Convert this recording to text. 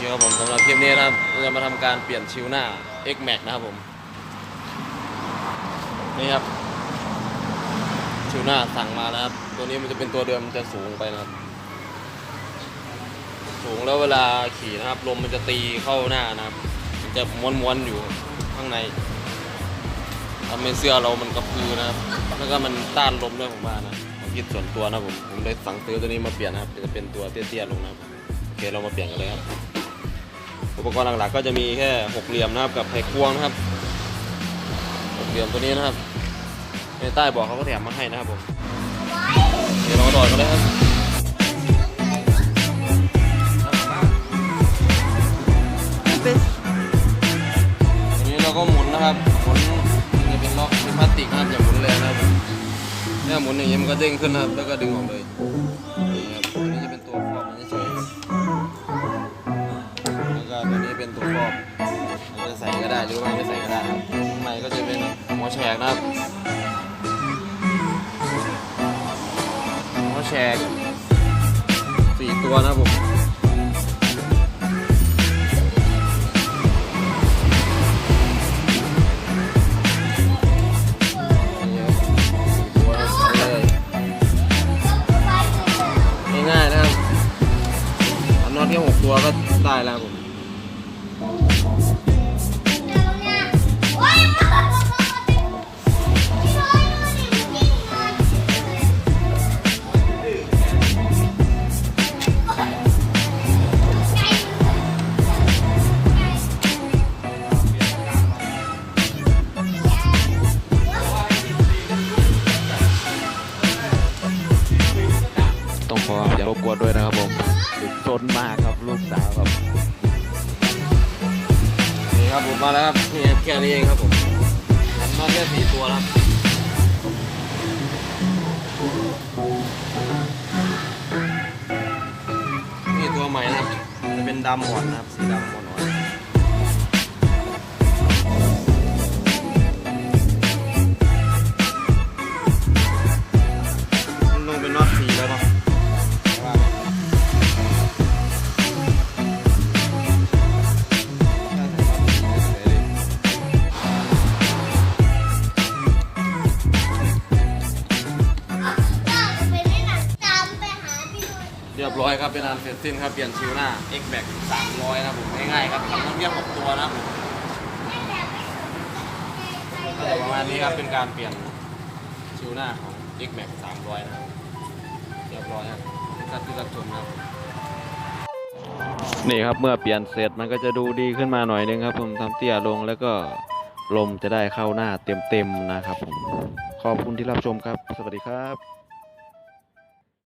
เคครับผมสำหรับคลิปนี้นะครับเราจะมาทำการเปลี่ยนชิวหน้า X Max นะครับผมนี่ครับชิวหน้าสั่งมานะครับตัวนี้มันจะเป็นตัวเดิมมันจะสูงไปนะครับ สูงแล้วเวลาขี่นะครับลมมันจะตีเข้าหน้านะครับมันจะม้วนๆอยู่ข้างในทำให้เสื้อเรามันกระพือนะครับ แล้วก็มันต้านลมด้วยผมว่านะผมคิดส่วนตัวนะผมผมเลยสั่งซื้อตัวนี้มาเปลี่ยนนะครับ จะเป็นตัวเตี้ยๆลงนะครับโอเคเรามาเปลี่ยนกันเลยครับ อุปกรณ์หลักๆ ก็จะมีแค่หกเหลี่ยมนะครับกับไขควงนะครับหกเหลี่ยมตัวนี้นะครับในใต้บอกเขาก็แถมมาให้นะครับผมเดี๋ยวเรามาถอดกันเลยครับทีนี้เราก็หมุนนะครับหมุนจะเป็นล็อกเป็นพลาสติกนะครับอย่าหมุนแรงนะครับผมถ้าหมุนอย่างนี้มันก็เด้งขึ้นนะครับแล้วก็ดึงออกเลย เป็นตัวครอบจะใส่ก็ได้หรือว่าไม่ใส่ก็ได้ครับข้างในก็จะเป็นหัวแฉกนะครับหัวแชกสี่ตัวนะผมง่ายๆนะครับเอาน็อตแค่หกตัวก็ได้แล้วผม ต้องขออย่ารบกวนด้วยนะครับผมซนมากครับลูกสาวครับ ครับผมมาแล้วครับนี่แค่นี้เองครับผมน็อตแค่สี่ตัวนะครับนี่ตัวใหม่นะครับจะเป็นดำอ่อนนะครับสีดำอ่อน เรียบร้อยครับเป็นอันเสร็จสิ้นครับเปลี่ยนชิวหน้า X Max 300นะผมง่ายๆครับทำทั้งเรียง6ตัวนะครับผมก็จะประมาณนี้ครับเป็นการเปลี่ยนชิวหน้าของ X Max 300นะครับเรียบร้อยครับครับที่รับชมครับนี่ครับเมื่อเปลี่ยนเสร็จมันก็จะดูดีขึ้นมาหน่อยนึงครับ ผมทำเตี้ยลงแล้วก็ลมจะได้เข้าหน้าเต็มๆนะครับผมขอบคุณที่รับชมครับ สวัสดีครับ